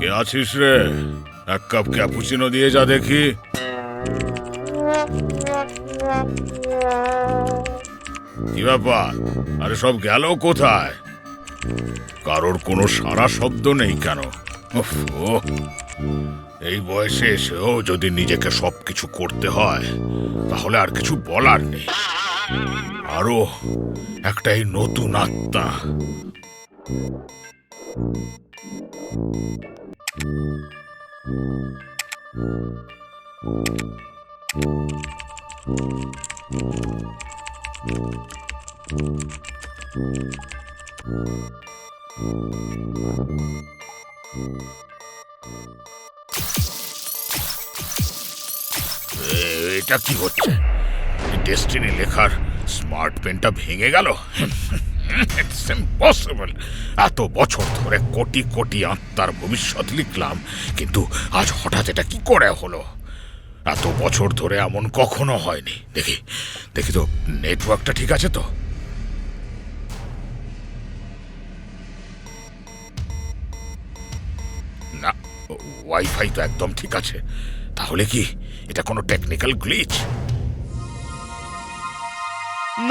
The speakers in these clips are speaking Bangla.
কে আছিস রে? এক কাপ ক্যাপুচিনো দিয়ে যা দেখি। কি ব্যাপার? আরে সব গেল কোথায়? কারোর কোনো সারা শব্দ নেই কেন? এই বয়সে এসেও যদি নিজেকে সবকিছু করতে হয়, তাহলে আর কিছু বলার নেই। আরও একটা এই নতুন আত্মা। এ- এটা কি হচ্ছে? ডেস্টিনি লেখার স্মার্ট পেনটা ভেঙে গেল? ইটস ইম্পসিবল এত বছর ধরে কোটি কোটি আত্মার ভবিষ্যৎ লিখলাম, কিন্তু আজ হঠাৎ এটা কি করে হলো? এত বছর ধরে এমন কখনো হয়নি। দেখি দেখি তো নেটওয়ার্কটা ঠিক আছে তো? না ওয়াইফাই তো একদম ঠিক আছে। তাহলে কি এটা কোনো টেকনিক্যাল গ্লিচ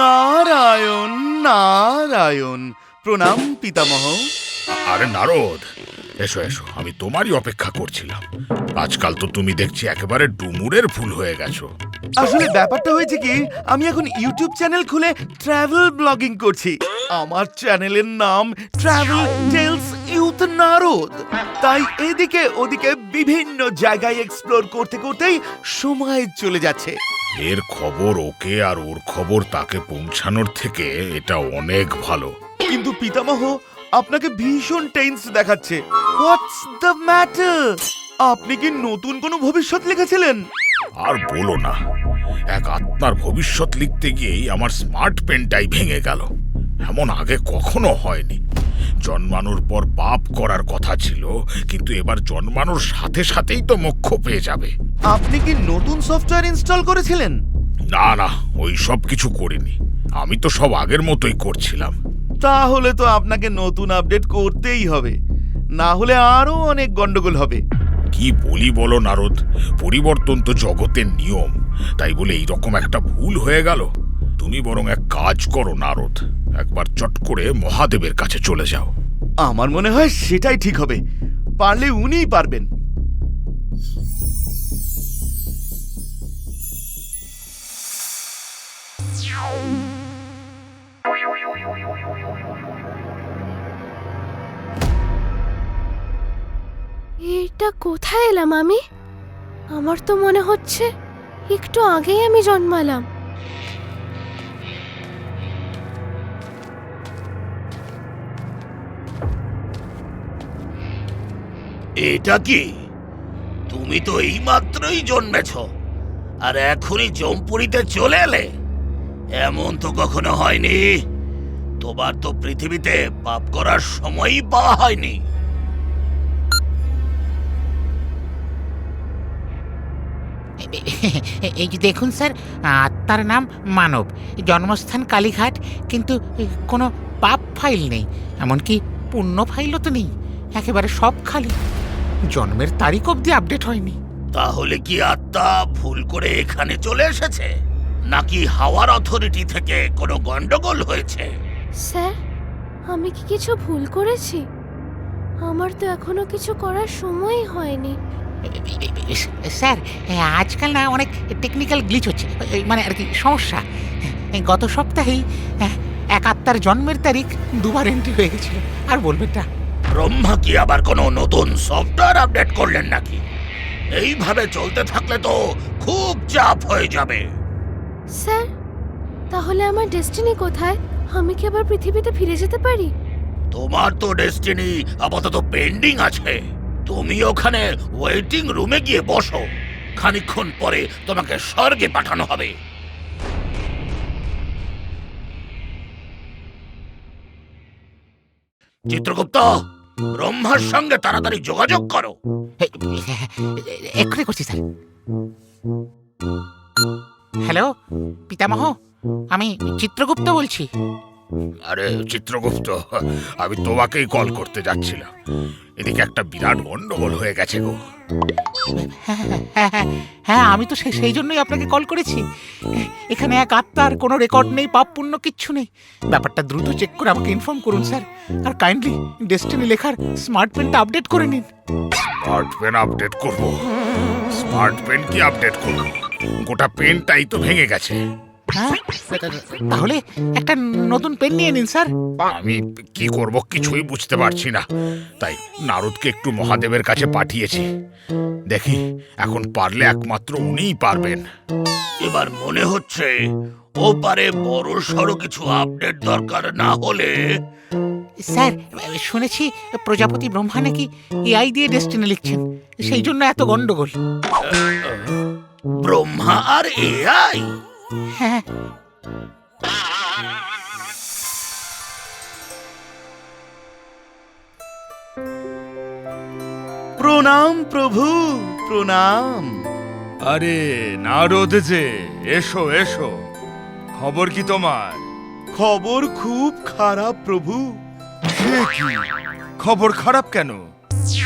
নারায়ণ নারায়ণ প্রণাম পিতামহ। আরে নারদ এসো এসো আমি তোমারই অপেক্ষা করছিলাম। আজকাল তো তুমি দেখছি একেবারে ডুমুরের ফুল হয়ে গেছো। আসলে ব্যাপারটা হয়েছে কি আমি এখন ইউটিউব চ্যানেল খুলে ট্রাভেল ব্লগিং করছি। আমার চ্যানেলের নাম ট্রাভেল টেলস ইউথ নারদ তাই এদিকে ওদিকে বিভিন্ন জায়গায় এক্সপ্লোর করতে করতেই সময় চলে যাচ্ছে। এর খবর ওকে আর ওর খবর তাকে পৌঁছানোর থেকে এটা অনেক ভালো। কিন্তু পিতামহ আপনাকে ভীষণ টেন্স দেখাচ্ছে। হোয়াটস দ্য ম্যাটার আপনি কি নতুন কোনো ভবিষ্যৎ লিখেছিলেন? আর বলো না এক আত্মার ভবিষ্যৎ লিখতে গিয়েই আমার স্মার্ট পেনটাই ভেঙে গেল। এমন আগে কখনো হয়নি। জন্মানোর পর পাপ করার কথা ছিল কিন্তু এবার জন্মানোর সাথে সাথেই তো মোক্ষ পেয়ে যাবে। আপনি কি নতুন সফটওয়্যার ইনস্টল করেছিলেন? না না ওই সব কিছু করিনি। আমি তো সব আগের মতোই করছিলাম। তাহলে তো আপনাকে নতুন আপডেট করতেই হবে। না হলে আরও অনেক গন্ডগোল হবে। কি বলি বলো নারদ? পরিবর্তন তো জগতের নিয়ম। তাই বলে এইরকম একটা ভুল হয়ে গেল। তুমি বরং এক কাজ করো নারদ। একবার চট করে মহাদেবের কাছে চলে যাও। আমার মনে হয় সেটাই ঠিক হবে। পারলে উনিই পারবেন। এটা কোথায় এলাম আমি? আমার তো মনে হচ্ছে একটু আগেই আমি জন্মালাম। এটা কি? তুমি তো এই মাত্রই জন্মেছ, আর এখনই জম্পুরিতে চলে এলে? এমন তো কখনো হয়নি। তোমার তো পৃথিবীতে পাপ করার সময়ই পাওয়া হয়নি। এই যে দেখুন স্যার আত্মার নাম মানব। জন্মস্থান কালীঘাট কিন্তু কোনো পাপ ফাইল নেই এমনকি পুণ্য ফাইলও তো নেই একেবারে সব খালি। জন্মের তারিখ অবধি আপডেট হয়নি। তাহলে কি আত্মা ভুল করে এখানে চলে এসেছে? নাকি হাওয়ার অথরিটি থেকে কোনো গন্ডগোল হয়েছে? স্যার আমি কি কিছু ভুল করেছি? আমার তো এখনও কিছু করার সময়ই হয়নি। স্যার আজকাল না অনেক টেকনিক্যাল গ্লিচ হচ্ছে। এই মানে আর কি সমস্যা। গত সপ্তাহেই এক আত্মার জন্মের তারিখ দুবার এন্ট্রি হয়ে গেছিল। আর বলবেন না। ব্রহ্মা কি আবার কোনো নতুন সফটওয়্যার আপডেট করলেন নাকি? এইভাবে চলতে থাকলে তো খুব চাপ হয়ে যাবে। স্যার তাহলে আমার ডেস্টিনি কোথায়? আমি কি আবার পৃথিবীতে ফিরে যেতে পারি? তোমার তো ডেস্টিনি আপাতত পেন্ডিং আছে। তুমি ওখানে ওয়েটিং রুমে গিয়ে বসো। খানিকক্ষণ পরে তোমাকে স্বর্গে পাঠানো হবে। চিত্রগুপ্ত ব্রহ্মার সঙ্গে তাড়াতাড়ি যোগাযোগ করো। এক্ষুনি করছি স্যার। হ্যালো পিতামহ? আমি চিত্রগুপ্ত বলছি। আরে চিত্রগুপ্ত আমি তোমাকেই কল করতে যাচ্ছিলাম। এদিকে একটা বিরাট গন্ডগোল হয়ে গেছে গো। হ্যাঁ, হ্যাঁ, হ্যাঁ, হ্যাঁ আমি তো সেই জন্যই আপনাকে কল করেছি। এখানে এক আত্মার কোনো রেকর্ড নেই পাপ পুণ্য কিচ্ছু নেই। ব্যাপারটা দ্রুত চেক করে আমাকে ইনফর্ম করুন স্যার। আর কাইন্ডলি ডেস্টিনি লেখার স্মার্ট পেনটা আপডেট করে নিন। স্মার্ট পেন আপডেট করব? স্মার্ট পেন কি আপডেট করব? গোটা পেনটাই তো ভেঙে গেছে। হ্যাঁ? তাহলে একটা নতুন পেন নিয়ে নিন স্যার। আমি কি করব কিছুই বুঝতে পারছি না। তাই নারদকে একটু মহাদেবের কাছে পাঠিয়েছি। দেখি এখন পারলে একমাত্র উনিই পারবেন। এবার মনে হচ্ছে ও পারে বড় সড়ো কিছু আপডেট দরকার না হলে। স্যার শুনেছি প্রজাপতি ব্রহ্মা নাকি এআই দিয়ে ডেস্টিনি লিখছেন। সেই জন্য এত গন্ডগোল। ব্রহ্মা আর এআই? হ্যাঁ। প্রণাম প্রভু প্রণাম। আরে নারদ যে এসো এসো। খবর কি তোমার? খবর খুব খারাপ প্রভু। সে কি? খবর খারাপ কেন?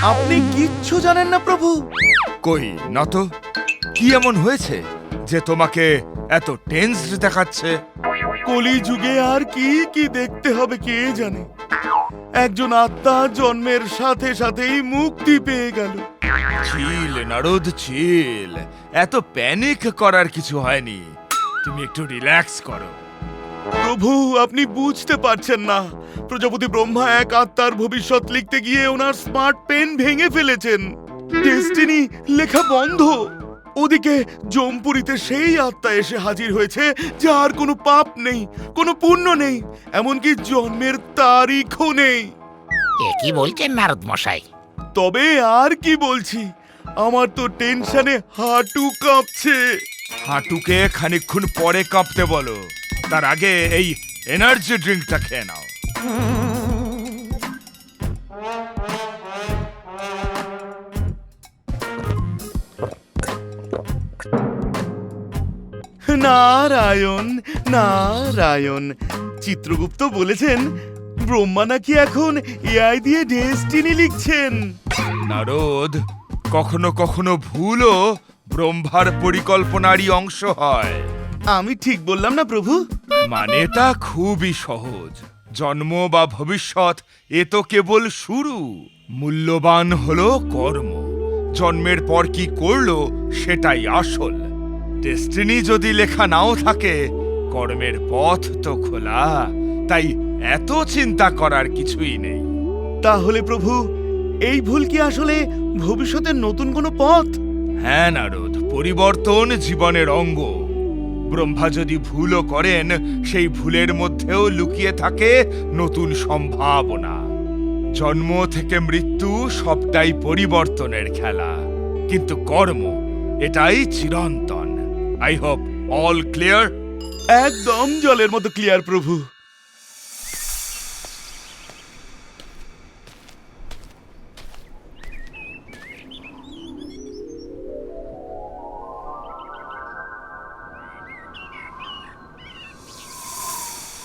আপনি কিচ্ছু জানেন না প্রভু। কই না তো? কি এমন হয়েছে যে তোমাকে এত টেন্সড দেখাচ্ছে। কলি যুগে আর কি কি দেখতে হবে কে জানে। একজন আত্মা জন্মের সাথে সাথেই মুক্তি পেয়ে গেল। চিল নারদ চিল এত প্যানিক করার কিছু হয়নি। তুমি একটু রিল্যাক্স করো। প্রভু, আপনি বুঝতে পারছেন না। প্রজাপতি ব্রহ্মা এক আত্মার ভবিষ্যৎ লিখতে গিয়ে ওনার স্মার্ট পেন ভেঙে ফেলেছেন। ডেস্টিনি লেখা বন্ধ। ওদিকে জমপুরিতে সেই আত্মা এসে হাজির হয়েছে যার কোনো পাপ নেই কোনো পুণ্য নেই এমনকি জন্মের তারিখও নেই। এ কি বলছেন নারদ মশাই? তবে আর কি বলছি আমার তো টেনশনে হাঁটু কাঁপছে। হাঁটুকে খানিকক্ষণ পরে কাঁপতে বলো তার আগে এই এনার্জি ড্রিঙ্কটা খেয়ে নাও। নারায়ণ নারায়ণ। চিত্রগুপ্ত বলেছেন ব্রহ্মা নাকি এখন এআই দিয়ে ডেস্টিনি লিখছেন। নারদ কখনো কখনো ভুলও ব্রহ্মার পরিকল্পনারই অংশ হয়। আমি ঠিক বললাম না প্রভু? মানেটা খুবই সহজ। জন্ম বা ভবিষ্যৎ এ তো কেবল শুরু। মূল্যবান হলো কর্ম। জন্মের পর কি করল সেটাই আসল। ডেস্টিনি যদি লেখা নাও থাকে কর্মের পথ তো খোলা তাই এত চিন্তা করার কিছুই নেই। তাহলে প্রভু এই ভুল কি আসলে ভবিষ্যতের নতুন কোনো পথ? হ্যাঁ নারদ পরিবর্তন জীবনের অঙ্গ। ব্রহ্মা যদি ভুলও করেন সেই ভুলের মধ্যেও লুকিয়ে থাকে নতুন সম্ভাবনা। জন্ম থেকে মৃত্যু সবটাই পরিবর্তনের খেলা কিন্তু কর্ম এটাই চিরন্তন। আই হোপ অল ক্লিয়ার একদম জলের মতো ক্লিয়ার প্রভু।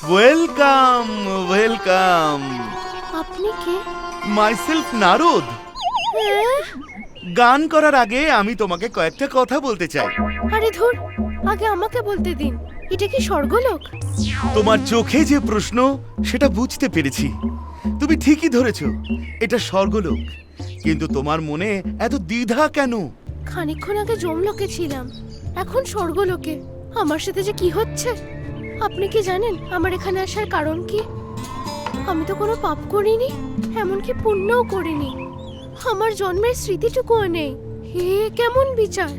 ওয়েলকাম ওয়েলকাম আপনি কে? মাইসেলফ নারদ হ্যাঁ? গান করার আগে আমি তোমাকে কয়েকটা কথা বলতে চাই। আরে ধুর আগে আমাকে বলতে দিন। এটা কি স্বর্গলোক? তোমার চোখে যে প্রশ্ন সেটা বুঝতে পেরেছি। তুমি ঠিকই ধরেছ এটা স্বর্গলোক। কিন্তু তোমার মনে এত দ্বিধা কেন? খানিকক্ষণ আগে জমলোকে ছিলাম এখন স্বর্গলোকে। আমার সাথে যে কি হচ্ছে? আপনি কি জানেন আমার এখানে আসার কারণ কি? আমি তো কোনো পাপ করিনি এমনকি পুণ্যও করিনি। আমার জন্মের স্মৃতিটুকুও নেই হে কেমন বিচার।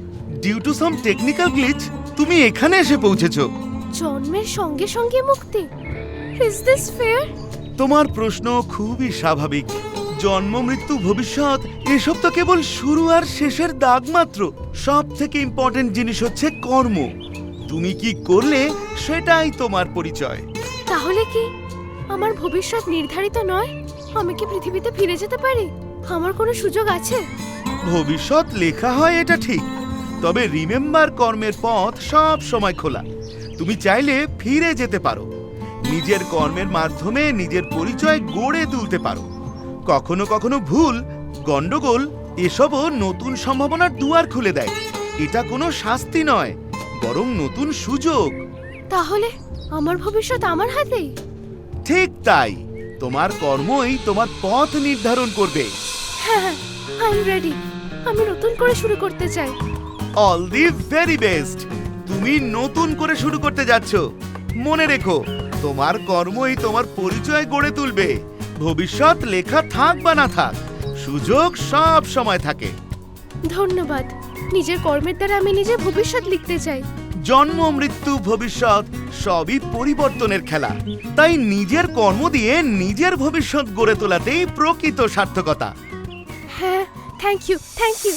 Due to some technical glitch তুমি এখানে এসে পৌঁছেছো। জন্মের সঙ্গে সঙ্গে মুক্তি। ইজ দিস ফেয়ার তোমার প্রশ্ন খুবই স্বাভাবিক। জন্ম মৃত্যু ভবিষ্যৎ এসব তো কেবল শুরু আর শেষের দাগ মাত্র। সব থেকে ইম্পর্টেন্ট জিনিস হচ্ছে কর্ম। তুমি কি করলে সেটাই তোমার পরিচয়। তাহলে কি? আমার ভবিষ্যৎ নির্ধারিত নয়? আমি কি পৃথিবীতে ফিরে যেতে পারি? আমার কোনো সুযোগ আছে? ভবিষ্যৎ লেখা হয় এটা ঠিক তবে রিমেম্বার কর্মের পথ সব সময় খোলা। তুমি চাইলে ফিরে যেতে পারো। নিজের কর্মের মাধ্যমে নিজের পরিচয় গড়ে তুলতে পারো। কখনো কখনো ভুল গন্ডগোল এসবও নতুন সম্ভাবনার দুয়ার খুলে দেয়। এটা কোনো শাস্তি নয় বরং নতুন সুযোগ। তাহলে আমার ভবিষ্যৎ আমার হাতেই? ঠিক তাই। তোমার কর্মই তোমার পথ নির্ধারণ করবে। হ্যাঁ হ্যাঁ আই রেডি আমি নতুন করে শুরু করতে চাই। অল দি ভেরি বেস্ট তুমি নতুন করে শুরু করতে যাচ্ছ। মনে রেখো তোমার কর্মই তোমার পরিচয় গড়ে তুলবে। ভবিষ্যৎ লেখা থাক বা না থাক সুযোগ সব সময় থাকে। ধন্যবাদ। নিজের কর্মের দ্বারা আমি নিজের ভবিষ্যৎ লিখতে চাই। জন্ম মৃত্যু ভবিষ্যৎ সবই পরিবর্তনের খেলা। তাই নিজের কর্ম দিয়ে নিজের ভবিষ্যৎ গড়ে তোলাতেই প্রকৃত সার্থকতা। হ্যাঁ থ্যাংক ইউ থ্যাংক ইউ